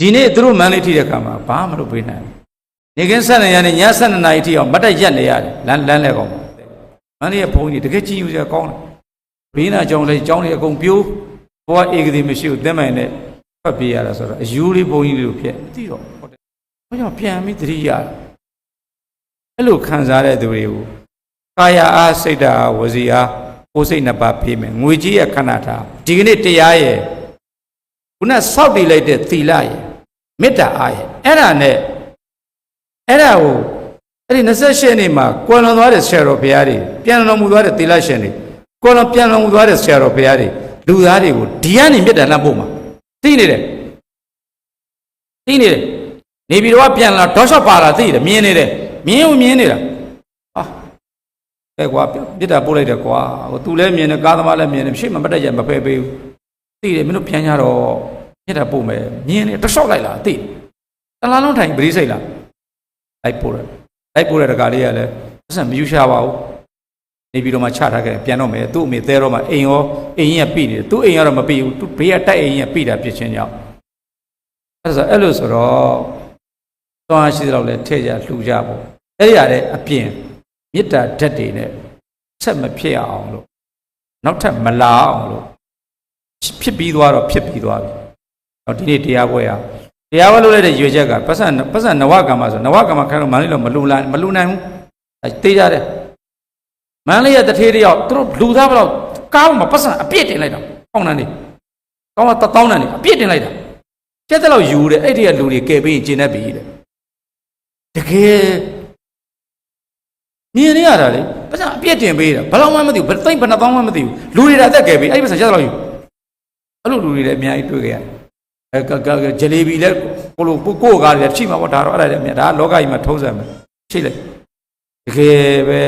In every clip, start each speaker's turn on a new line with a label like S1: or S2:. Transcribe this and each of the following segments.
S1: ဒီနေ့သူတို့မန်းလေးထိတဲ့ခါမှာဘာမှမလုပ်ပေးနိုင်ဘူးနေကင်းဆက်နေရနေည7နာရီထိအောင်မတ်တက်ရက်နေရတယ်လမ်းလမ်းလဲကောင်မန်းလေးရဲ့ဘုန်းကြီးတကယ်ကြည်ယူစရာကောင်းတယ်ဘေးနာကြောင်လေးကြောင်လေးအကုန်ပြိုးဘဝဧကတိမရှိဘူးတင်းမိုင်နဲ့ဖတ်ပေးရတာဆိုတော့အယူလေးဘုန်းကြီးလေးကိုဖြစ်မသိတော့ဟုတ်တယ်ဘာကြောင့်ပြန်ပြီးသတိရတယ်အဲ့လိုခံစားတဲ့သူတွေကိုကာယအားစိတ်ဓာတ်အားဝစီအားကိုယ်စိတ်နှစ်ပါးပြေးမယ်ငွေကြီးရဲ့ခန္ဓာထားဒီကနေ့တရားရဲ့ခုနစောက်တည်လိုက်တဲ့သီလရဲ့ မေတ္တာအားရဲ့အဲ့ဒါနဲ့အဲ့ဒါကိုအဲ့ဒီ28နှစ်မှာကွယ်လွန်သွားတဲ့ဆရာတော်ဘုရားတွေပြန်တော်မူသွားတဲ့သီလရှင်တွေကွယ်လွန်ပြန်တော်မူသွားတဲ့ဆရာတော်ဘုရားတွေလူသားတွေကိုဒီကနေမေတ္တာလှမ်းပို့မှာသိနေတယ်သိနေတယ်နေပြည်တော်ကပြန်လာဒေါက်ရှော့ပါလာသိတယ်မြင်နေတယ်မြင်ဦးမြင်နေတာဟာအဲကွာမေတ္တာပို့လိုက်တယ်ကွာဟိုသူလည်းမြင်တယ်ကားသမားလည်းမြင်တယ်ရှေ့မှာမတက်ရမဖယ်ပေးဘူးသိတယ်မင်းတို့ပြန်ကြတော့ မေတ္တာပို့မယ်မြင်တယ်တရှော့လိုက်လာသိတယ်တလားလုံးထိုင်ပရိစိတ်လားလိုက်ပို့တယ်လိုက်ပို့တဲ့တကားလေးကလည်းပတ်စံမယူရှာပါဘူးနေပြီးတော့မှချထားခဲ့ပြန်တော့မယ်သူ့အမေသဲတော့မှအိမ်ရောအိမ်ကြီးကပြိနေတယ်သူ့အိမ်ကတော့မပြိဘူးသူဘေးကတိုက်အိမ်ကြီးကပြိတာပြစ်ချင်းကြောင့်အဲ့ဒါဆိုအဲ့လိုဆိုတော့သွားရှိသလောက်လဲထည့်ကြလှူကြပေါ့အဲ့ဒီရတဲ့အပြင်မေတ္တာဓာတ်တွေနဲ့ဆက်မဖြစ်အောင်လို့နောက်ထပ်မလာအောင်လို့ဖြစ်ပြီးသွားတော့ဖြစ်ပြီးသွားပြီ။ တော့ဒီနေ့တရားပွဲရတရားပွဲလုပ်လိုက်တဲ့ရွေချက်ကပတ်စံပတ်စံနဝကမ္မဆိုနဝကမ္မခိုင်းလို့မန္တလေးတော့မလူလာမလူနိုင်ဘူး။အဲတေးကြတယ်။မန္တလေးရဲ့တထေးတယောက်သူတို့လူသားဘလောက်ကားမှာပတ်စံအပြည့်တင်လိုက်တာ။ပေါင်းတန်းနေ။ကောင်းကတသောင်းတန်းနေအပြည့်တင်လိုက်တာ။ကျက်တဲ့လောက်ယူတယ်အဲ့ဒီကလူတွေကယ်ပြီးကျင်တတ်ပြီတဲ့။တကယ်မြင်နေရတာလေပတ်စံအပြည့်တင်ပေးတာဘယ်လောက်မှမသိဘူးဘယ်သိမ့်ဘယ်နှသောင်းမှမသိဘူးလူတွေဒါအသက်ကယ်ပြီးအဲ့ဒီပတ်စံကျက်တဲ့လောက်ယူအဲ့လိုလူတွေလည်းအများကြီးတွေ့ကြရတယ် အဲကကဂျယ်လီဘီလည်းကိုလိုကိုကိုကားလည်းရှိမှာပေါ့ဒါတော့အဲ့ဒါလည်းအများဒါကလောကကြီးမှာထုံးစံပဲရှိလိုက်တကယ်ပဲ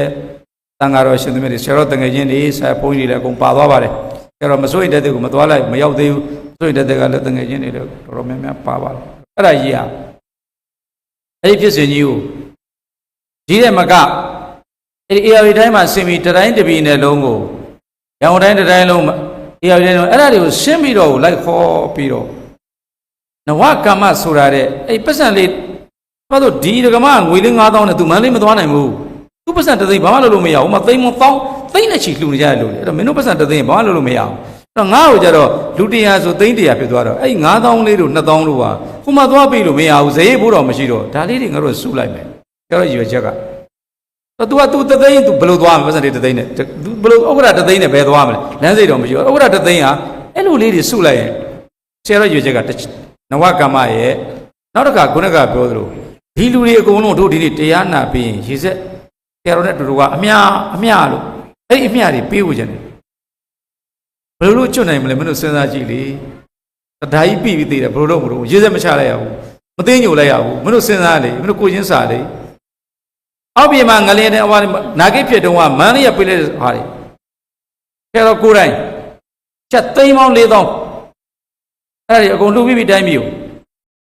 S1: တန်ဃာတော်ရှင်သမီးတွေဆရာတော်တငယ်ချင်းတွေဆရာဘုန်းကြီးတွေလည်းအကုန်ပါသွားပါတယ်ဆရာတော်မစိုးရင်တဲ့တဲ့ကိုမသွားလိုက်မရောက်သေးဘူးစိုးရင်တဲ့တဲ့ကလည်းတငယ်ချင်းတွေလည်းတော်တော်များများပါပါအဲ့ဒါကြီးอ่ะအဲ့ဒီဖြစ်စဉ်ကြီးကိုကြီးတဲ့မကအဲ့ဒီ AR တိုင်းမှာဆင်ပြီးတတိုင်းတပီနဲ့လုံးကိုရောင်တိုင်းတတိုင်းလုံး AR တိုင်းလုံးအဲ့ဒါတွေကိုရှင်းပြီးတော့လိုက်ခေါ်ပြီးတော့ နဝကမ္မဆိုတာတဲ့အဲ့ပတ်စံလေးဘာလို့ဒီဒကမငွေလေး9000နဲ့သူမန်းလေးမသွားနိုင်ဘူးသူပတ်စံတစ်သိန်းဘာမှလုပ်လို့မရဘူးမသိန်းမပေါင်းသိန်းနဲ့ချီလှူနေကြတယ်လို့လေအဲ့တော့မင်းတို့ပတ်စံတစ်သိန်းဘာမှလုပ်လို့မရဘူးအဲ့တော့ငါ့ကိုကြတော့လူတရားဆိုသိန်းတရားဖြစ်သွားတော့အဲ့9000လေးတို့2000လို့ပါဟိုမှာသွားပြီလို့မရဘူးဈေးဖို့တော့မရှိတော့ဒါလေးတွေငါတို့စုလိုက်မယ်ကျတော့ရွယ်ချက်က တော့ तू က तू တသိန်း तू ဘယ်လိုသွားမလဲပတ်စံလေးတသိန်းနဲ့ तू ဘယ်လိုဥက္ကဋ္ဌတသိန်းနဲ့ဘယ်သွားမလဲလမ်းစိတ်တော့မရှိဘူးဥက္ကဋ္ဌတသိန်းဟာအဲ့လိုလေးတွေစုလိုက်ရင်ဆရာတော်ရွေချက်က နဝကမ္မရဲ့နောက်တစ်ခါခုနကပြောသလိုဒီလူတွေအကုန်လုံးတို့ဒီနေ့တရားနာပြီးရင်ရေစက်ဆရာတော်နဲ့တူတူကအမြအမြလို့အဲ့ဒီအမြတွေပေးဖို့ကြတယ်ဘယ်လိုလုပ်ကျွတ်နိုင်မလဲမင်းတို့စဉ်းစားကြည့်လေတဒါကြီးပြီပြီးသေးတယ်ဘယ်လိုလုပ်မလို့ရေစက်မချလိုက်ရဘူးမသိညိုလိုက်ရဘူးမင်းတို့စဉ်းစားလေမင်းတို့ကိုချင်းစားလေအောက်ပြေမှာငလင်းတဲ့အဝါနာဂိတ်ဖြစ်တုံးကမန်းလေးရပြေးလိုက်တဲ့ဟာတွေခဲတော့ကိုယ်တိုင်ချက်သိမ်းပေါင်း၄000 အဲ့ဒါတွေအကုန်လှုပ်ပြီးပြီးတိုင်းပြီကို